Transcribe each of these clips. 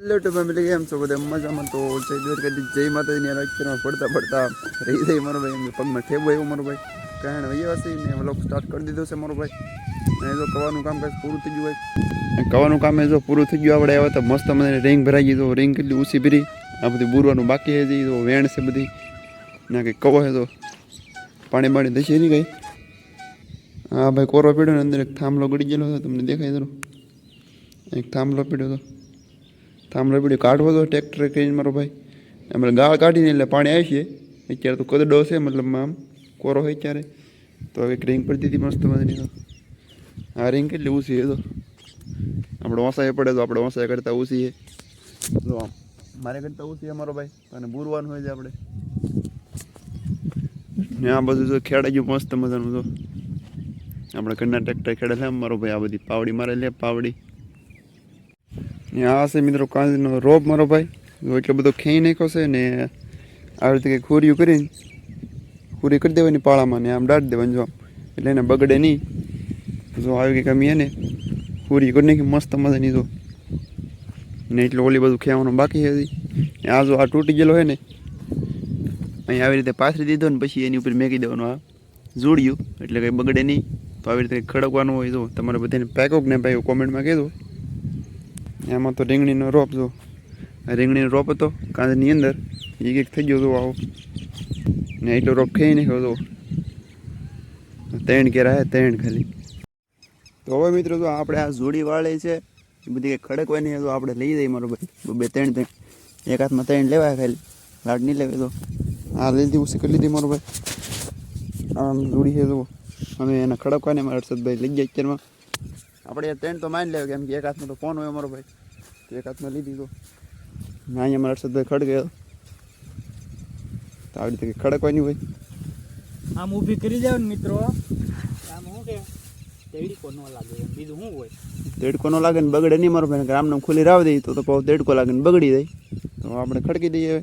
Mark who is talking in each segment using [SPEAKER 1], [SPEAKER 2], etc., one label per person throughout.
[SPEAKER 1] Hello two family કેમ છો બધા? મજામાં તો જય દ્વારકાથી જય માતાજીની રાજકીયમાં પડતા પડતા રહી જાય મારો ભાઈ. એમની પગમાં ઠેબો એવું મારો ભાઈ. કારણ વૈયા હશે ને વ્લોગ સ્ટાર્ટ કરી દીધો છે મારો ભાઈ. અને જો કવાનું કામ કાંઈ પૂરું થઈ ગયું હોય. કવાનું કામ એ જો પૂરું થઈ ગયું આપણે આવ્યા તો મસ્ત મને રિંગ ભરાઈ ગઈ તો રિંગ કેટલી ઊંચી ભરી. આ બધું બુરવાનું બાકી છે તો વેણ છે બધી. ના કંઈક કવો છે તો. પાણી બાણી દસી નહીં કંઈ. હા ભાઈ, કોરો પીડ્યો ને અંદર એક થાંભલો ગળી ગયેલો હતો તમને દેખાય જરો એક થાંભલો પીડ્યો હતો થાંભલો પીડ્યો કાઢવો તો ટ્રેક્ટર કરીને મારો ભાઈ. અમે ગાળ કાઢીને એટલે પાણી આવી અત્યારે તો કદડો છે, મતલબ આમ કોરો હોય ત્યારે. તો હવે રિંગ પડતી હતી મસ્ત મજાની તો. આ રિંગ કેટલી ઊંચી તો આપણે ઓસાએ પડે તો આપણે ઓસાએ કરતાં ઊંચીએ તો આમ, મારે કરતાં ઊંચી અમારો મારો ભાઈ. અને બુરવાનું હોય છે આપણે ને આ બધું તો ખેડાઈ ગયું મસ્ત મજાનું તો આપણે ઘરના ટ્રેક્ટર ખેડે છે મારો ભાઈ આ બધી પાવડી મારે લે, પાવડી. આ છે મિત્રો કાંદનો રોપ મારો ભાઈ. એટલો બધો ખેઈ નાખ્યો છે ને આવી રીતે કંઈ ખોરિયું કરીને, ખોરી કરી દેવાની પાળામાં ને આમ દાટ દેવાની જો એટલે એને બગડે નહીં. જો આવી કંઈક અમે એને ખોરી કરી નાખી, મસ્ત મજાની જો. ને એટલું ઓલી બધું ખેવાનું બાકી હતી આ જો આ તૂટી ગયેલો હોય ને, અહીં આવી રીતે પાથરી દીધો ને પછી એની ઉપર મેકી દેવાનું આ જોડ્યું. એટલે કંઈ બગડે નહીં. તો આવી રીતે ખડકવાનું હોય તો તમારે બધાને પેકો ને ભાઈ કોમેન્ટમાં કહેજો. એમાં તો રીંગણીનો રોપ જો. રીંગણીનો રોપ હતો, કાંદની અંદર. એ કંઈક થઈ ગયો હતો આવો. ને એટલો રોપ ખાઈ નાખ્યો હતો ત્રણ કેરા હે, ત્રણ ખાલી. તો હવે મિત્રો તો આપણે આ જોડી વાળી છે, એ બધી કંઈ ખડકવાની તો આપણે લઈ જઈએ મારો ભાઈ. બે, ત્રણ ત્રણ. એક હાથમાં ત્રણ લેવાય ખાલી. લાડ નહીં લેવાય તો આ લીધી, ઉસી કરી લીધી મારો ભાઈ. આમ જોડી છે તો અમે એને ખડકવાને મારા હર્ષદભાઈ લઈ ગયા અત્યારમાં. આપણે ત્રણ તો માની લેવા કેમ કે એક હાથમાં તો ફોન હોય અમારો ભાઈ તો એક હાથમાં લીધી. તો ના અહીંયા મારા હર્ષદભાઈ ખડ ગયો. તો આવી રીતે કંઈક ખડકવાની હોય.
[SPEAKER 2] આમ ઊભી કરી જાવ ને મિત્રો. આમ શું કે તેડીકો ન લાગે એમ બીજું શું હોય?
[SPEAKER 1] દેડકો ન લાગે ને બગડે નહીં મારો ભાઈ આમને ખુલ્લી રાવ દઈએ તો તો પાછું લાગે ને બગડી જાય. તો આપણે ખડકી દઈએ હવે.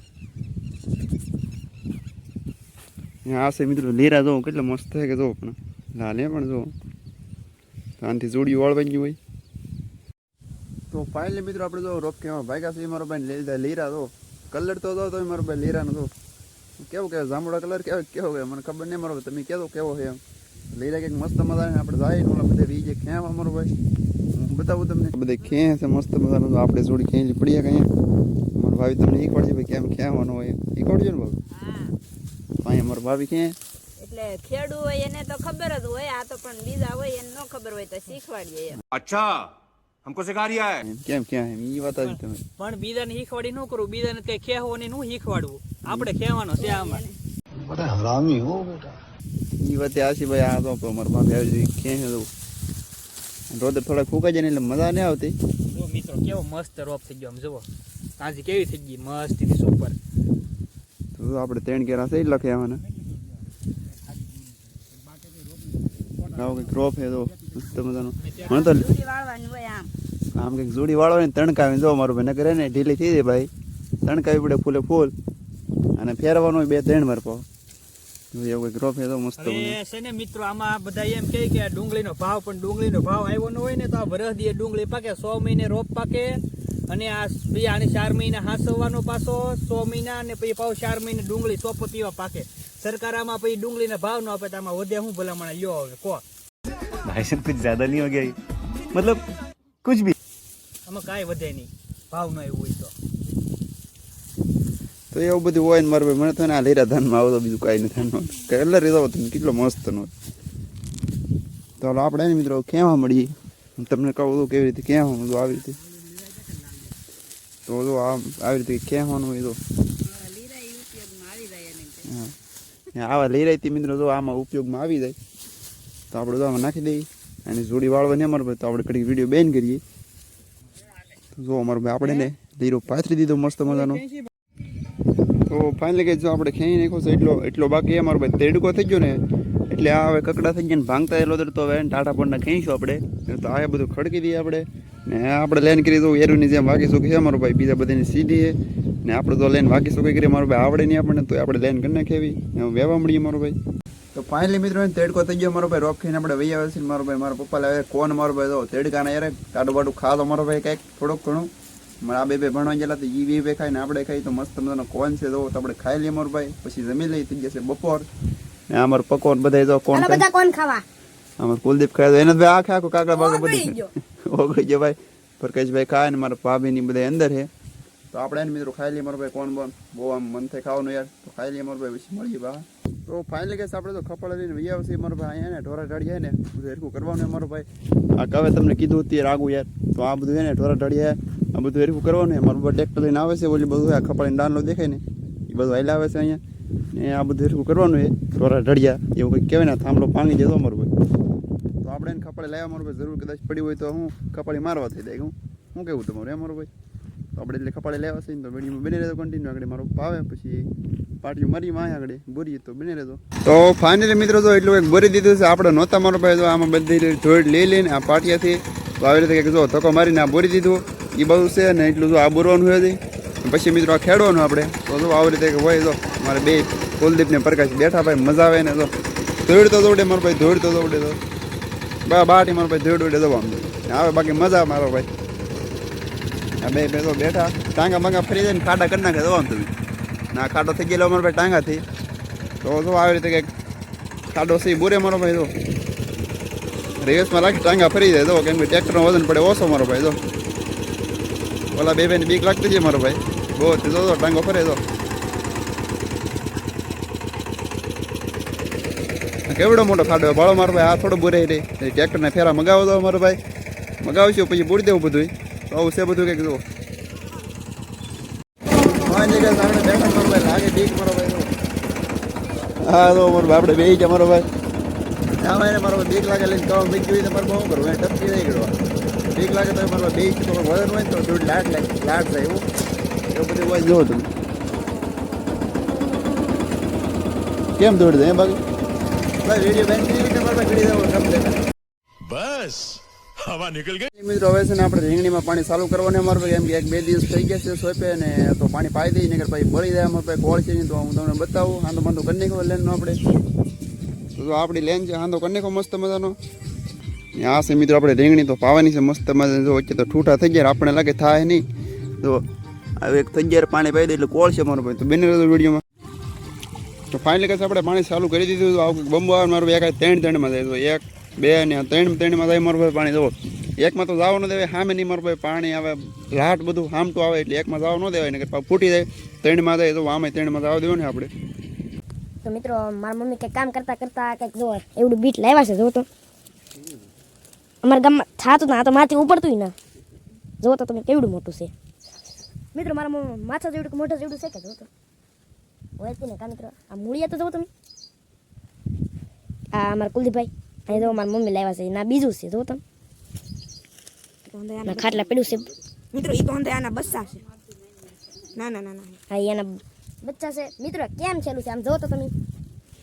[SPEAKER 1] અહીંયા આ છે મિત્રો લીરા જો કેટલો મસ્ત છે કે જો પણ. લાલે પણ જો. આનાથી જોડી વાળવાઈ ગયું હોય. તો ફાઇનલી મિત્રો આપણે જો રોપ કેવા ભાગ્યા છે મારો ભાઈ લઈ લીધા લીરા તો કલર તો દો તો મારો ભાઈ લીરાનો તો કેવો કે જાંબુડા કલર કેવો કેવો કે મને ખબર નહીં મારો ભાઈ તમે કહેતો કેવો છે એમ. લીરા કંઈક મસ્ત મજા આપણે જાય ને બધે બધા રીજે ખેવા મારો ભાઈ. હું બતાવું તમને. બધા ખે છે મસ્ત મજાનું તો આપણે જોડી ખેંચી પડીએ કઈ મારો ભાભી તમને શીખવાડશે ભાઈ કેમ ખેવાનું હોય શીખવાડજો ને ભાઈ
[SPEAKER 3] હા.
[SPEAKER 1] અહીંયા મારો ભાભી ક્યાં?
[SPEAKER 3] એટલે ખેડુ હોય એને તો ખબર જ હોય આ તો પણ બીજા હોય એને ન ખબર હોય તો શીખવાડીએ
[SPEAKER 4] અચ્છા હમકો સિખા રહ્યા
[SPEAKER 1] હે કેમ ક્યાં એમ? ઈ વાત આવી તમે.
[SPEAKER 2] પણ બીજાને શીખવાડી ન કરું બીજાને કઈ કહેવો ને નું શીખવાડવું. આપણે કહેવાનો છે આમાં.
[SPEAKER 1] બધા હરામી હો બેટા. ઈ વાત આશી ભાઈ આ તો પર મરમાં બેવ કે રોદ થોડા ફૂકાઈ જાય એટલે મજા ન આવતી.
[SPEAKER 2] જો મિત્રો કેવો મસ્ત રોપ થઈ ગયો આમ જુઓ. તાજી કેવી થઈ ગઈ મસ્ત સુપર
[SPEAKER 1] તો આપણે ત્રણ કેરા છે લખે આવવાના આવો કંઈક રોપ હે તો મસ્ત મજાનો મને તો
[SPEAKER 3] આમ
[SPEAKER 1] કંઈક જોડી વાળો ને તણકાવી જો મારું ભાઈ નગર ને ઢીલી થઈ જાય ભાઈ તણકાવી પડે ફૂલે ફૂલ અને ફેરવાનું બે ત્રણ વાર પાવ એવું કંઈક રોપ તો મસ્ત
[SPEAKER 2] છે ને મિત્રો આમાં બધા એમ કહે કે ડુંગળીનો ભાવ પણ ડુંગળીનો ભાવ આવ્યો ન હોય ને તો આ વરસ દીએ ડુંગળી પાકે સો મહિને રોપ પાકે અને આ આને ચાર મહિના હાસવવાનો પાછો સો મહિના અને પછી પાછો ચાર મહિને ડુંગળી સોપ પીવા પાકે સરકાર આમાં પછી ડુંગળીના ભાવ ન આપે તો આમાં વધે હું ભલામણ યો આવે કો.
[SPEAKER 5] ભાઈ સાહેબ કુછ જ્યાદા નહીં ગયા મતલબ કુછ ભી.
[SPEAKER 2] આમાં કાંઈ વધે નહીં. ભાવ ન એવું હોય તો.
[SPEAKER 1] તો એવું બધું હોય ને મારે મને તો આ લીરા ધાનમાં આવો તો બીજું કાંઈ નથી એટલે રેતો હતો કેટલો મસ્ત નો. તો હાલો આપણે ને મિત્રો કેવા મળીએ? હું તમને કહું તો કેવી રીતે ક્યાં હોવાનું આવી રીતે. તો જો આમ આવી રીતે કેવાનું હોવાનું હોય તો.
[SPEAKER 3] આવા
[SPEAKER 1] રહી મિત્રો જો આમાં ઉપયોગમાં આવી જાય, તો આપણે તો આમાં નાખી દઈએ અને જોડી વાળવાની અમારે ભાઈ, તો આપણે કડીક વીડિયો બેન કરીએ. જો અમારો ભાઈ આપણે ને લીરો પાથરી દીધો મસ્ત મજાનો. તો ફાઇનલી કે જો આપણે ખેંચી નાખ્યો છે, એટલો એટલો બાકી અમારો ભાઈ, તેડકો થઈ ગયો ને, એટલે આ હવે કકડા થઈ ગયા ને ભાંગતા એટલો તો હવે ટાટા પરના ખેંચીશું આપણે. તો આ બધું ખડકી દઈએ આપણે. ને આપણે લેન કરી તો એરુની જેમ વાગીશું કે અમારો ભાઈ, બીજા બધાની સીધી ને આપણે તો લેન વાગી શોખી કરીએ મારો ભાઈ આવડે નહીં આપણને તો આપણે લેન કરી નાખેવી વેવા મળીએ મારો ભાઈ. તો ફાઇનલી મિત્રો તેડકો થઈ ગયો મારો ભાઈ. રોક ખાઈને આપણે વૈયા આવે મારો ભાઈ. મારા પપ્પા લાવે કોણ મારો ભાઈ? તો તેડકાને યાર કાડું બાડું ખાધો મારો ભાઈ કંઈક થોડોક ઘણું. મારા આ બે બે ભણવા ગયેલા તો ઈ બે બે ખાઈને આપણે ખાઈ. તો મસ્ત મજાનો કોન છે તો આપણે ખાઈ લઈએ મારો ભાઈ. પછી જમી લઈ થઈ જશે બપોર. ને અમાર પકોન બધા જો કોણ
[SPEAKER 6] બધા કોણ ખાવા?
[SPEAKER 1] અમાર કુલદીપ ખાય તો એને ભાઈ આખે આખું કાકડા બાકડા બધી ઓગળી ગયો ભાઈ. પ્રકાશભાઈ ખાય ને મારા ભાભીની બધા અંદર છે તો આપણે એને મિત્રો ખાઈ લઈએ મારો ભાઈ કોણ બોન? બહુ આમ મન થાય ખાવાનું યાર. તો ખાઈ લઈએ મારો ભાઈ, પછી મળીએ બા. તો ફાઇનલી કેસ આપણે તો ખપડ લઈને વૈયા આવશે મારો ભાઈ. અહીંયા ને ઢોરા ઢળીએ ને, બધું હરખું કરવાનું મારો ભાઈ. આ કવે તમને કીધું હતું આગું યાર. તો આ બધું એને ઢોરા ઢળીએ આ બધું હરખું કરવાનું મારો ભાઈ ટ્રેક્ટર લઈને આવે છે, ઓલી બધું આ ખપડીને ડાનલો દેખાય ને, એ બધું હાઈલા આવે છે અહીંયા. ને આ બધું હરખું કરવાનું એ ઢોરા ઢળિયા. એવું કંઈક કહેવાય ને થાંભલો પાણી જતો મારું ભાઈ. તો આપણે એને ખપડે લાવ્યા મારું ભાઈ. જરૂર કદાચ પડી હોય તો હું ખપડી મારવા થઈ જાય. હું શું કહેવું તમારું એ મારું ભાઈ? તો આપણે એટલે ખપાડે લેવા છે ને તો વિડીયોમાં બની રહેતો કન્ટિન્યુ આગળ મારો ભાવે પછી પાટીઓ મારી માં આગળ. બોરીએ તો બને રહેતો તો ફાઇનલી મિત્રો તો એટલું એક બોરી દીધું છે, આપણે નહોતા મારો ભાઈ. તો આમાં બધી ધોડ લઈ લઈને આ પાટિયાથી તો આવી રીતે કંઈક જો ધક્કો મારીને આ બોરી દીધું. એ બધું છે ને એટલું જો આ બોરવાનું હોય પછી મિત્રો આ ખેડવાનું આપણે. તો જો આવી રીતે હોય તો મારે બે કુલદીપને પ્રકાશ બેઠા ભાઈ, મજા આવે ને તો દોડતો દોડે મારો ભાઈ દોડતો દોડે તો. બા, બાટી મારો ભાઈ દોડ દોડે આમ આવે બાકી મજા મારો ભાઈ. આ બે તો બેઠા. ટાંગા બાંગા ફરી જઈને ખાડા કરી નાખે જવાનું તમે. ના ખાડો થઈ ગયેલો અમારા ભાઈ ટાંગાથી. તો જો આવી રીતે કંઈક ખાડો સી બોરે મારો ભાઈ તો રેસમાં રાખી ટાંગા ફરી જાય તો કેમ કે ટ્રેક્ટરનો વજન પડે ઓછો મારો ભાઈ તો ઓલા બે બેની બીક લાગતી છે મારો ભાઈ. બહુ જો ટાંગો ફરે તો કેવડો મોટો ખાડો ભાળો મારો ભાઈ, આ થોડો બોરે રે ટ્રેક્ટરને ફેરા મગાવો દો મારો ભાઈ. મગાવશું, પછી પૂરી દેવું બધું આવું છે બધું કંઈક જુઓ. ભાઈ ભાઈ હા તો મારો બાપડે બે છે મારો ભાઈ. હા એને મારો બીક લાગે લઈને કવા બીક જોઈ તો મારે બહુ કરવું એને ટપકી નહીં કરવા બીક લાગે તો મારો ભાઈ બે તો વજન હોય તો લાટ લાગે લાટ થાય એવું. એવું બધું હોય. જુઓ તમે. કેમ દોડ દે બાકી? બસ વીડિયો બેન કરી મારા ભાઈ ઘડી દેવો ગમ
[SPEAKER 7] હવા નીકળ ગઈ.
[SPEAKER 1] મિત્રો, હવે છે ને આપણે રીંગણીમાં પાણી ચાલુ કરવાને અમારે ભાઈ એમ કે એક બે દિવસ થઈ ગયા છે સોપે ને તો પાણી પાઈ દઈએ ને પછી ભરી જાય અમારે કોળ છે ને તો હું તમને બતાવું. હાંધો બાંધો કરી નાખો લેનનો આપણે. તો આપણી લેન છે હાંધો કરી નાખો મસ્ત મજાનો. આ છે મિત્રો આપણે રીંગણી તો પાવાની છે મસ્ત મજા જો વચ્ચે તો ઠૂઠા થઈ ગયા આપણને લાગે થાય નહીં. તો હવે એક થઈ ગયા પાણી પાઈ દે એટલે કોળ છે મારો ભાઈ. તો બેને રહેતો વિડીયોમાં. તો ફાઇનલી કશે આપણે પાણી ચાલુ કરી દીધું તો આવું બંબુ આવે, મારું એક ત્રણ ત્રણમાં જાય તો એક બે ને ત્રણ ત્રણમાં જાય મારું ભાઈ પાણી જવો એકમાં તો જવા ન દેવાય, સામે નહીં મારું ભાઈ પાણી આવે, લાટ બધું હામતું આવે, એટલે એકમાં જવા ન દેવાય ને ફૂટી જાય. ત્રણમાં જાય તો આમે ત્રણમાં જવા દેવું ને આપણે
[SPEAKER 6] તો મિત્રો, મારા મમ્મી કંઈક કામ કરતા કરતા કંઈક જો એવડું બીટ લાવ્યા છે જો તો. અમારા ગામમાં થાતું ના તો માથે ઉપડતું ના. જો તો તમે કેવડું મોટું છે. મિત્રો, મારા માથા જેવડું મોઢા જેવડું છે કે જો તો. હોય ને કા મિત્રો? આ મૂળિયા તો જો તમે. આ અમારા કુલદીપભાઈ. અહીં જો મારા મમ્મી લાવ્યા છે ના બીજું છે જો તમે ખાટલા પડ્યું છે
[SPEAKER 8] મિત્રો એ તો એના આના બસ્સા છે ના ના ના
[SPEAKER 6] હા એના બચ્ચા છે મિત્રો કેમ છેલું છે આમ જો તો તમે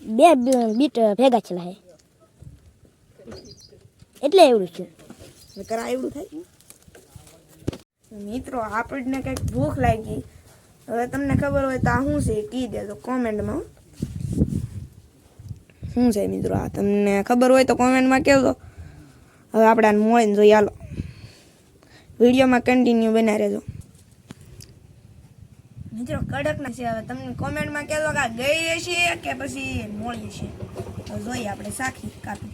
[SPEAKER 6] બે બીટ ભેગા છેલા હે એટલે એવડું છે
[SPEAKER 8] કરા એવડું થાય મિત્રો આપણને કંઈક ભૂખ લાગી હવે તમને ખબર હોય તો આ શું છે કહી દેજો કોમેન્ટમાં શું છે મિત્રો આ તમને ખબર હોય તો કોમેન્ટમાં કહેજો. હવે આપણે આને મળીને જોઈએ હાલો વિડીયોમાં કન્ટિન્યુ બના રહેજો. મિત્રો કડક ના છે હવે તમને કોમેન્ટમાં કહેજો કે આ ગઈ છીએ કે પછી મોળી છે. તો જોઈએ આપણે સાખી કાપી.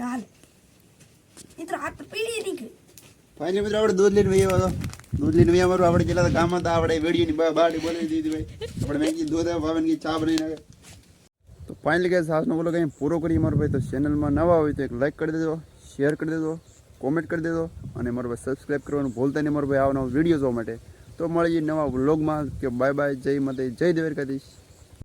[SPEAKER 8] યાર મિત્રો આ તો પીડી નીકળી.
[SPEAKER 1] ભાઈ મિત્રો આપણે દૂધ લઈને ભાઈ આવ્યા દૂધ લઈને અમારું આપણે કેટલા તો કામ હતા, આપણે વેડીની બાડી બોલાવી દીધી ભાઈ. આપણે મેં કીધું, દૂધ ભાવે ને ચા બનાવી નાખે તો ફાઇનલી કે સાસનો બોલો કંઈ પૂરો કરી મારો ભાઈ. તો ચેનલમાં નવા હોય તો એક લાઈક કરી દેજો શેર કરી દેજો કોમેન્ટ કરી દેજો, અને મારો ભાઈ સબસ્ક્રાઈબ કરવાનું ભૂલતા નહીં મારો ભાઈ. આવવાનો વીડિયો જોવા માટે. તો મળીએ નવા વ્લોગમાં કે બાય બાય જય માતા જય દેવરકાધીશ.